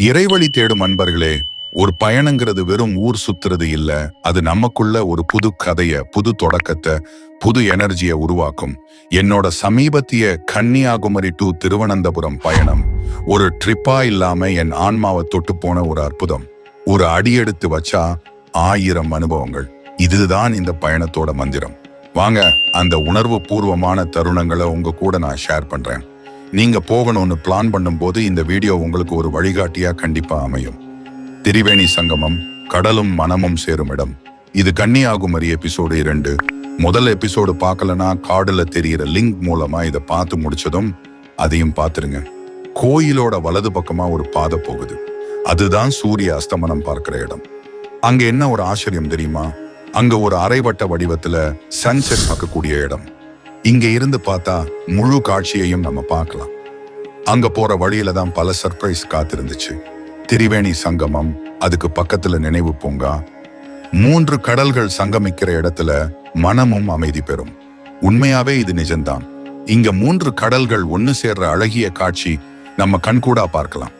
இறைவழி தேடும் அன்பர்களே ஒரு பயணங்கிறது வெறும் ஊர் சுத்துறது இல்ல. அது நமக்குள்ள ஒரு புது கதைய புது தொடக்கத்தை புது எனர்ஜியை உருவாக்கும். என்னோட சமீபத்திய கன்னியாகுமரி டு திருவனந்தபுரம் பயணம் ஒரு ட்ரிப்பா இல்லாம என் ஆன்மாவை தொட்டு போன ஒரு அற்புதம். ஒரு அடி எடுத்து வச்சா ஆயிரம் அனுபவங்கள். இதுதான் இந்த பயணத்தோட மந்திரம். வாங்க அந்த உணர்வு பூர்வமான தருணங்களை உங்க கூட நான் ஷேர் பண்றேன். நீங்க போகணும்னு பிளான் பண்ணும்போது இந்த வீடியோ உங்களுக்கு ஒரு வழிகாட்டியா கண்டிப்பா அமையும். திரிவேணி சங்கமம் கடலும் மனமும் சேரும் இடம். இது கன்னியாகுமரி எபிசோடு இரண்டு. முதல் எபிசோடு பார்க்கலனா காடில் தெரியிற லிங்க் மூலமா இதை பார்த்து முடிச்சதும் அதையும் பார்த்துருங்க. கோயிலோட வலது பக்கமா ஒரு பாதை போகுது. அதுதான் சூரிய அஸ்தமனம் பார்க்கிற இடம். அங்க என்ன ஒரு ஆச்சரியம் தெரியுமா? அங்க ஒரு அரைவட்ட வடிவத்துல சன்செட் பார்க்கக்கூடிய இடம். இங்க இருந்து பார்த்தா முழு காட்சியையும் நம்ம பார்க்கலாம். அங்க போற வழியில தான் பல சர்ப்ரைஸ் காத்திருந்துச்சு. திரிவேணி சங்கமம் அதுக்கு பக்கத்துல நினைவு பூங்கா மூன்று கடல்கள் சங்கமிக்கிற இடத்துல மனமும் அமைதி பெறும். உண்மையாவே இது நிஜம்தான். இங்க மூன்று கடல்கள் ஒன்னு சேர்ற அழகிய காட்சி நம்ம கண்கூடா பார்க்கலாம்.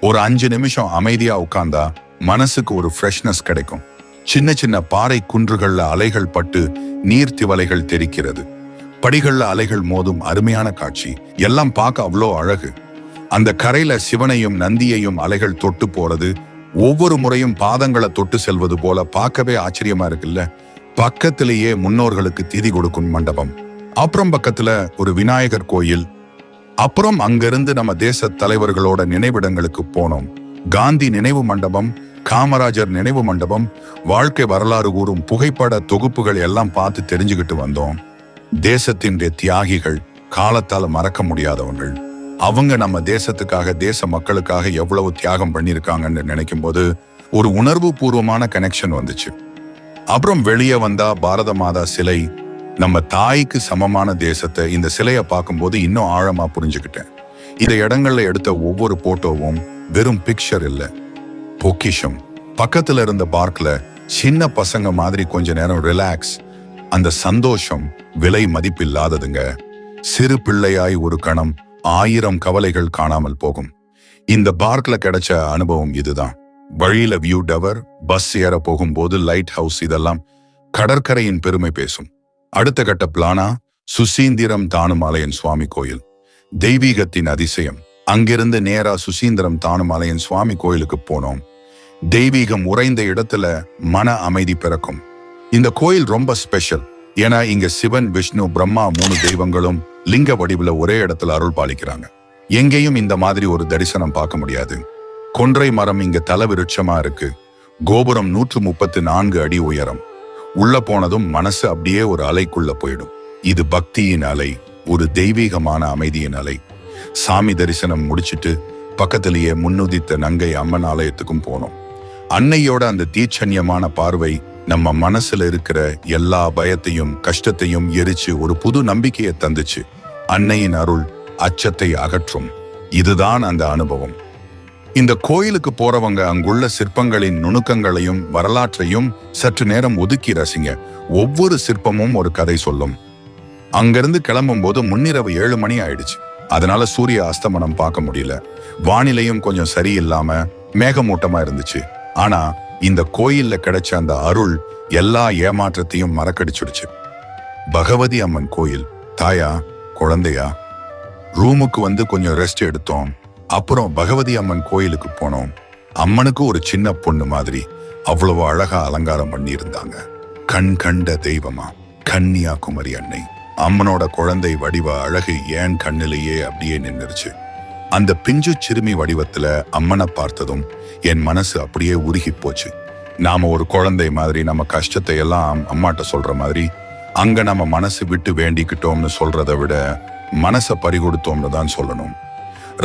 ஒரு அஞ்சு நிமிஷம் அமைதியா உட்கார்ந்தா மனசுக்கு ஒரு ஃப்ரெஷ்னஸ் கிடைக்கும். சின்ன சின்ன பாறை குன்றுகள்ல அலைகள் பட்டு நீர் திவலைகள் தெரிக்கிறது. படிகள்ல அலைகள் மோதும் அருமையான காட்சி. எல்லாம் பார்க்க அவ்வளோ அழகு. அந்த கரையில சிவனையும் நந்தியையும் அலைகள் தொட்டு போறது ஒவ்வொரு முறையும் பாதங்களை தொட்டு செல்வது போல பார்க்கவே ஆச்சரியமா இருக்குல்ல? பக்கத்திலேயே முன்னோர்களுக்கு திதி கொடுக்கும் மண்டபம். அப்புறம் பக்கத்துல ஒரு விநாயகர் கோயில். அப்புறம் அங்கிருந்து நம்ம தேச தலைவர்களோட நினைவிடங்களுக்கு போனோம். காந்தி நினைவு மண்டபம் காமராஜர் நினைவு மண்டபம் வாழ்க்கை வரலாறு கூறும் புகைப்பட தொகுப்புகள் எல்லாம் பார்த்து தெரிஞ்சுக்கிட்டு வந்தோம். தேசத்தினுடைய தியாகிகள் காலத்தால் மறக்க முடியாதவங்கள் அவங்க நம்ம தேசத்துக்காக தேச மக்களுக்காக எவ்வளவு தியாகம் பண்ணியிருக்காங்கன்னு நினைக்கும் போது ஒரு உணர்வு பூர்வமான கனெக்ஷன் வந்துச்சு. அப்புறம் வெளியே வந்தா பாரத மாதா சிலை நம்ம தாய்க்கு சமமான தேசத்தை இந்த சிலையை பார்க்கும்போது இன்னும் ஆழமா புரிஞ்சுக்கிட்டேன். இந்த இடங்கள்ல எடுத்த ஒவ்வொரு போட்டோவும் வெறும் பிக்சர் இல்லை பொக்கிஷம். பக்கத்துல இருந்த பார்க்ல சின்ன பசங்க மாதிரி கொஞ்ச நேரம் ரிலாக்ஸ் அந்த சந்தோஷம் விலை மதிப்பில்லாததுங்க. சிறு பிள்ளையாய் ஒரு கணம் ஆயிரம் கவலைகள் காணாமல் போகும். இந்த பார்க்ல கிடைச்ச அனுபவம் இதுதான். வழியில வியூ டவர் பஸ் ஏற போகும்போது லைட் ஹவுஸ் இதெல்லாம் கடற்கரையின் பெருமை பேசும். அடுத்த கட்ட பிளானா சுசீந்திரம் தானுமாலையன் சுவாமி கோயில். தெய்வீகத்தின் அதிசயம். அங்கிருந்து நேரா சுசீந்திரம் தானுமாலையன் சுவாமி கோயிலுக்கு போனோம். தெய்வீகம் உறைந்த இடத்துல மன அமைதி பிறக்கும். இந்த கோயில் ரொம்ப ஸ்பெஷல் ஏன்னா இங்க சிவன் விஷ்ணு பிரம்மா மூணு தெய்வங்களும் லிங்க வடிவில் ஒரே இடத்துல அருள் பாலிக்கிறாங்க. எங்கேயும் இந்த மாதிரி ஒரு தரிசனம் பார்க்க முடியாது. கொன்றை மரம் இங்க தல விருட்சமா இருக்கு. கோபுரம் நூற்று முப்பத்து நான்கு அடி உயரம். உள்ள போனதும் மனசு அப்படியே ஒரு அலைக்குள்ள போயிடும். இது பக்தியின் அலை ஒரு தெய்வீகமான அமைதியின் அலை. சாமி தரிசனம் முடிச்சிட்டு பக்கத்திலேயே முன்னுதித்த நங்கை அம்மன் ஆலயத்துக்கும் போனோம். அன்னையோட அந்த தீச்சன்யமான பார்வை நம்ம மனசுல இருக்கிற எல்லா பயத்தையும் கஷ்டத்தையும் எரிச்சு ஒரு புது நம்பிக்கையை தந்துச்சு. அன்னையின் அருள் அச்சத்தை அகற்றும். இதுதான் அந்த அனுபவம். இந்த கோயிலுக்கு போறவங்க அங்குள்ள சிற்பங்களின் நுணுக்கங்களையும் வரலாற்றையும் சற்று நேரம் ஒதுக்கி ரசிங்க. ஒவ்வொரு சிற்பமும் ஒரு கதை சொல்லும். அங்கிருந்து கிளம்பும் போது முன்னிரவு ஏழு மணி ஆயிடுச்சு. அதனால சூரிய அஸ்தமனம் பார்க்க முடியல. வானிலையும் கொஞ்சம் சரியில்லாம மேகமூட்டமா இருந்துச்சு. ஆனா இந்த கோயில்ல கிடைச்ச அந்த அருள் எல்லா ஏமாற்றத்தையும் மறக்கடிச்சிடுச்சு. பகவதி அம்மன் கோயில் தாயா குழந்தையா? ரூமுக்கு வந்து கொஞ்சம் ரெஸ்ட் எடுத்தோம். அப்புறம் பகவதி அம்மன் கோயிலுக்கு போனோம். அம்மனுக்கு ஒரு சின்ன பொண்ணு மாதிரி அவ்வளவு அழகா அலங்காரம் பண்ணியிருந்தாங்க. கண் கண்ட தெய்வமா? கன்னியாகுமரி அன்னை. அம்மனோட குழந்தை வடிவ அழகு ஏன் கண்ணிலேயே அப்படியே நின்றுச்சு அந்த பிஞ்சு சிறுமி வடிவத்துல அம்மனை பார்த்ததும் என் மனசு அப்படியே உருகி போச்சு. நாம ஒரு குழந்தை மாதிரி நம்ம கஷ்டத்தை எல்லாம் அம்மாட்ட சொல்ற மாதிரி அங்க நம்ம மனசு விட்டு வேண்டிக்கிட்டோம்னு சொல்றதை விட மனசை பறிகொடுத்தோம்னு தான் சொல்லணும்.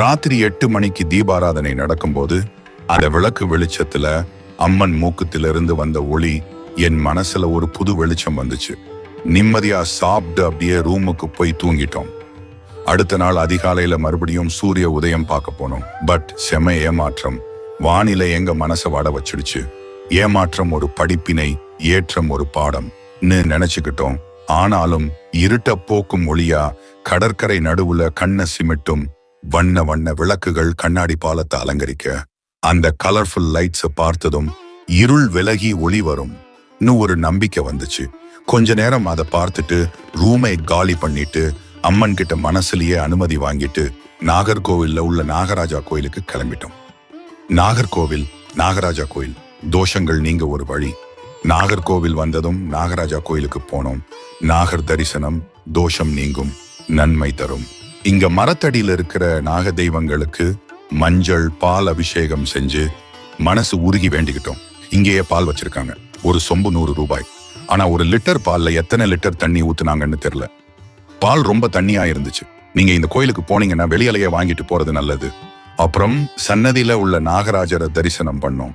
ராத்திரி எட்டு மணிக்கு தீபாராதனை நடக்கும்போது அந்த விளக்கு வெளிச்சத்துல அம்மன் மூக்கத்திலிருந்து வந்த ஒளி என் மனசுல ஒரு புது வெளிச்சம் வந்துச்சு. நிம்மதியா சாப்பிட்டு அப்படியே ரூமுக்கு போய் தூங்கிட்டோம். அடுத்த நாள் அதிகாலையில மறுபடியும் சூரிய உதயம் பார்க்க போனோம். பட் செம ஏமாற்றம். வானிலை எங்க மனசை வாட வச்சிடுச்சு. ஏமாற்றம் ஒரு படிப்பினை ஏற்றம் ஒரு பாடம்னு நினைச்சுக்கிட்டோம். ஆனாலும் இருட்ட போக்கும் ஒளியா கடற்கரை நடுவுல கண்ண சிமிட்டும் வண்ண வண்ண விளக்குகள் கண்ணாடி பாலத்தை அலங்கரிக்க. அந்த கலர்ஃபுல் லைட்ஸை பார்த்ததும் இருள் விலகி ஒளி வரும்னு ஒரு நம்பிக்கை வந்துச்சு. கொஞ்ச நேரம் அதை பார்த்துட்டு ரூமை காலி பண்ணிட்டு அம்மன் கிட்ட மனசுலயே அனுமதி வாங்கிட்டு நாகர்கோவில்ல உள்ள நாகராஜா கோயிலுக்கு கிளம்பிட்டோம். நாகர்கோவில் நாகராஜா கோயில் தோஷங்கள் நீங்க ஒரு வழி. நாகர்கோவில் வந்ததும் நாகராஜா கோயிலுக்கு போனோம். நாகர் தரிசனம் தோஷம் நீங்கும் நன்மை தரும். இங்க மரத்தடியில் இருக்கிற நாக தெய்வங்களுக்கு மஞ்சள் பால் அபிஷேகம் செஞ்சு மனசு உருகி வேண்டிக்கிட்டோம். இங்கேயே பால் வச்சிருக்காங்க. ஒரு சொம்பு நூறு ரூபாய். ஆனா ஒரு லிட்டர் பால்ல எத்தனை லிட்டர் தண்ணி ஊத்துனாங்கன்னு தெரியல. பால் ரொம்ப தண்ணியா இருந்துச்சு நீங்க இந்த கோயிலுக்கு போனீங்கன்னா வெளியிலேயே வாங்கிட்டு போறது நல்லது. அப்புறம் சன்னதியில உள்ள நாகராஜரை தரிசனம் பண்ணோம்.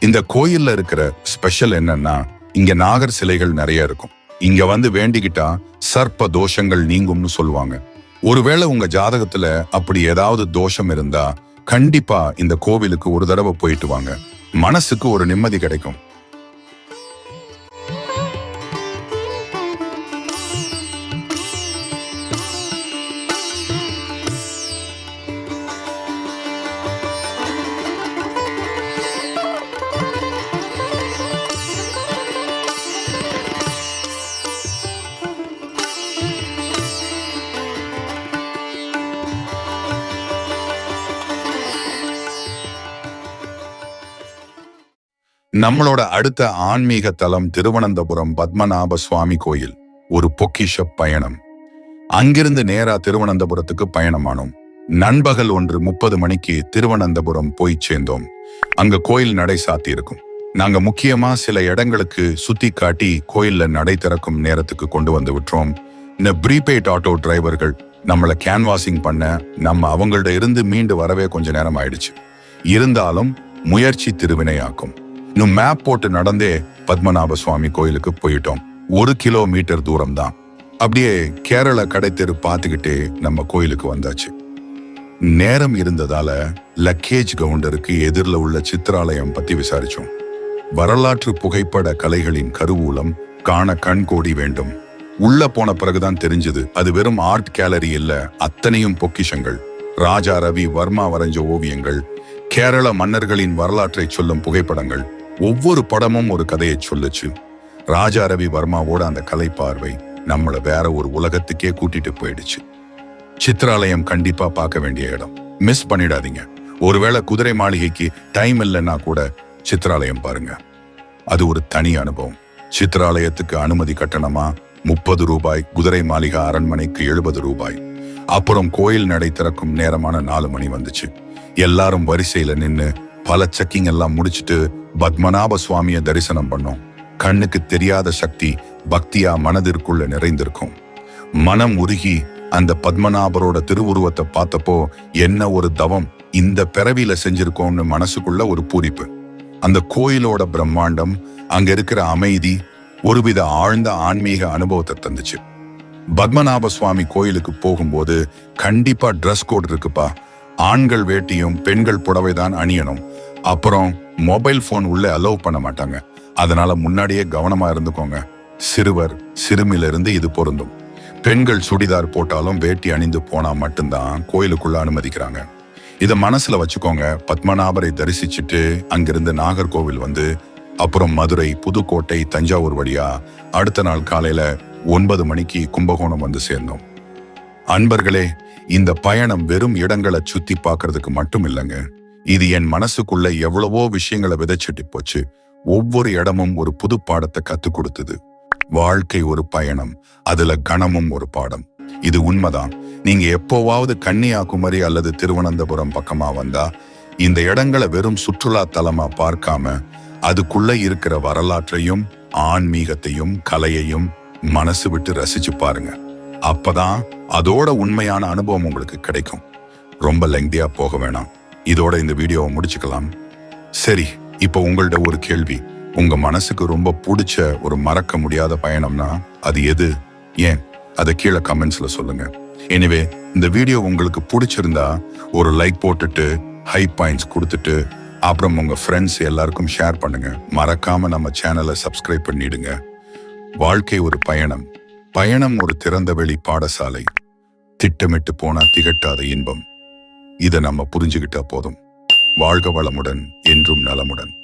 இந்த கோயில்ல இருக்கிற ஸ்பெஷல் என்னன்னா இங்க நாகர் சிலைகள் நிறைய இருக்கும். இங்க வந்து வேண்டிக்கிட்டா சர்ப்ப தோஷங்கள் நீங்கும்னு சொல்லுவாங்க. ஒருவேளை உங்க ஜாதகத்துல அப்படி ஏதாவது தோஷம் இருந்தா கண்டிப்பா இந்த கோவிலுக்கு ஒரு தடவை போயிட்டு வாங்க. மனசுக்கு ஒரு நிம்மதி கிடைக்கும். நம்மளோட அடுத்த ஆன்மீக தலம் திருவனந்தபுரம் பத்மநாப சுவாமி கோயில். ஒரு பொக்கிஷ பயணம். அங்கிருந்து நேரா திருவனந்தபுரத்துக்கு பயணமானோம். நண்பகல் ஒன்று முப்பது மணிக்கு திருவனந்தபுரம் போய் சேர்ந்தோம். அங்க கோயில் நடை சாத்தி இருக்கும் நாங்க முக்கியமா சில இடங்களுக்கு சுத்தி காட்டி கோயில்ல நடை திறக்கும் நேரத்துக்கு கொண்டு வந்து விட்டுறோம். இந்த ப்ரீபெய்ட் ஆட்டோ டிரைவர்கள் நம்மளை கேன்வாசிங் பண்ண நம்ம அவங்கள்ட்ட இருந்து மீண்டு வரவே கொஞ்ச நேரம் ஆயிடுச்சு. இருந்தாலும் முயற்சி திருவினையாக்கும். இன்னும் மேப் போட்டு நடந்தே பத்மநாப சுவாமி கோயிலுக்கு போயிட்டோம். ஒரு கிலோமீட்டர் தூரம் தான் அப்படியே கேரள கடை தெரு பார்த்துக்கிட்டே நம்ம கோயிலுக்கு வந்தாச்சு. நேரம் இருந்ததால லக்கேஜ் கவுண்டருக்கு எதிரில் உள்ள சித்திராலயம் பத்தி விசாரிச்சோம். வரலாற்று புகைப்பட கலைகளின் கருவூலம் காண கண் கோடி வேண்டும். உள்ள போன பிறகுதான் தெரிஞ்சது அது வெறும் ஆர்ட் கேலரி இல்ல அத்தனையும் பொக்கிஷங்கள். ராஜா ரவி வர்மா வரைஞ்ச ஓவியங்கள் கேரள மன்னர்களின் வரலாற்றை சொல்லும் புகைப்படங்கள். ஒவ்வொரு படமும் ஒரு கதையை சொல்லுச்சு. ராஜா ரவி வர்மாவோட அந்த கலை பார்வை நம்மளை வேற ஒரு உலகத்துக்கே கூட்டிட்டு போயிடுச்சு. சித்ராலயம் கண்டிப்பா பார்க்க வேண்டிய இடம். மிஸ் பண்ணிடாதீங்க. ஒருவேளை குதிரை மாளிகைக்கு டைம் இல்லைன்னா கூட சித்ராலயம் பாருங்க. அது ஒரு தனி அனுபவம். சித்ராலயத்துக்கு அனுமதி கட்டணமா? முப்பது ரூபாய் குதிரை மாளிகை அரண்மனைக்கு எழுபது ரூபாய். அப்புறம் கோயில் நடை திறக்கும் நேரமான நாலு மணி வந்துச்சு. எல்லாரும் வரிசையில நின்று பல செக்கிங் எல்லாம் முடிச்சுட்டு பத்மநாப சுவாமியை தரிசனம் பண்ணோம். கண்ணுக்கு தெரியாத சக்தி பக்தியா மனதிற்குள்ள நிறைந்திருக்கும். மனம் உருகி அந்த பத்மநாபரோட திருவுருவத்தை பார்த்தப்போ என்ன ஒரு தவம் இந்த பிறவியில செஞ்சிருக்கோம்னு மனசுக்குள்ள ஒரு பூரிப்பு. அந்த கோயிலோட பிரம்மாண்டம் அங்க இருக்கிற அமைதி ஒருவித ஆழ்ந்த ஆன்மீக அனுபவத்தை தந்துச்சு. பத்மநாப சுவாமி கோயிலுக்கு போகும்போது கண்டிப்பா ட்ரெஸ் கோட் இருக்குப்பா. ஆண்கள் வேட்டியும் பெண்கள் புடவை தான் அணியணும். அப்புறம் மொபைல் ஃபோன் உள்ளே அலோவ் பண்ண மாட்டாங்க. அதனால முன்னாடியே கவனமாக இருந்துக்கோங்க. சிறுவர் சிறுமியிலிருந்து இது பொருந்தும். பெண்கள் சுடிதார் போட்டாலும் வேட்டி அணிந்து போனால் மட்டும்தான் கோயிலுக்குள்ள அனுமதிக்கிறாங்க. இதை மனசில் வச்சுக்கோங்க. பத்மநாபரை தரிசிச்சுட்டு அங்கிருந்து நாகர்கோவில் வந்து அப்புறம் மதுரை புதுக்கோட்டை தஞ்சாவூர் வழியா அடுத்த நாள் காலையில ஒன்பது மணிக்கு கும்பகோணம் வந்து சேர்ந்தோம் அன்பர்களே இந்த பயணம் வெறும் இடங்களை சுத்தி பார்க்கறதுக்கு மட்டும் இல்லைங்க. இது என் மனசுக்குள்ள எவ்வளவோ விஷயங்களை விதைச்சிட்டு போச்சு. ஒவ்வொரு இடமும் ஒரு புது பாடத்தை கத்துக் கொடுத்தது. வாழ்க்கை ஒரு பயணம் அதுல கணமும் ஒரு பாடம். இது உண்மைதான். நீங்க எப்போவாவது கன்னியாகுமரி அல்லது திருவனந்தபுரம் பக்கமா வந்தா இந்த இடங்களை வெறும் சுற்றுலா தலமா பார்க்காம அதுக்குள்ள இருக்கிற வரலாற்றையும் ஆன்மீகத்தையும் கலையையும் மனசு விட்டு ரசிச்சு பாருங்க. அப்பதான் அதோட உண்மையான அனுபவம் உங்களுக்கு கிடைக்கும். ரொம்ப லெங்தியா போக வேணாம். இதோட இந்த வீடியோவை முடிச்சுக்கலாம். சரி இப்போ உங்கள்ட்ட ஒரு கேள்வி. உங்க மனசுக்கு ரொம்ப பிடிச்ச ஒரு மறக்க முடியாத பயணம்னா அது எது? ஏன்? அதை கீழே கமெண்ட்ஸ்ல சொல்லுங்க. எனிவே இந்த வீடியோ உங்களுக்கு பிடிச்சிருந்தா ஒரு லைக் போட்டுட்டு ஹை பாயிண்ட்ஸ் கொடுத்துட்டு அப்புறம் உங்க ஃப்ரெண்ட்ஸ் எல்லாருக்கும் ஷேர் பண்ணுங்க. மறக்காம நம்ம சேனலை சப்ஸ்கிரைப் பண்ணிடுங்க. வாழ்க்கை ஒரு பயணம். பயணம் ஒரு திறந்த வெளி பாடசாலை. திட்டமிட்டு போனா திகட்டாத இன்பம். இதை நம்ம புரிஞ்சுக்கிட்டா போதும். வாழ்க வளமுடன் என்றும் நலமுடன்.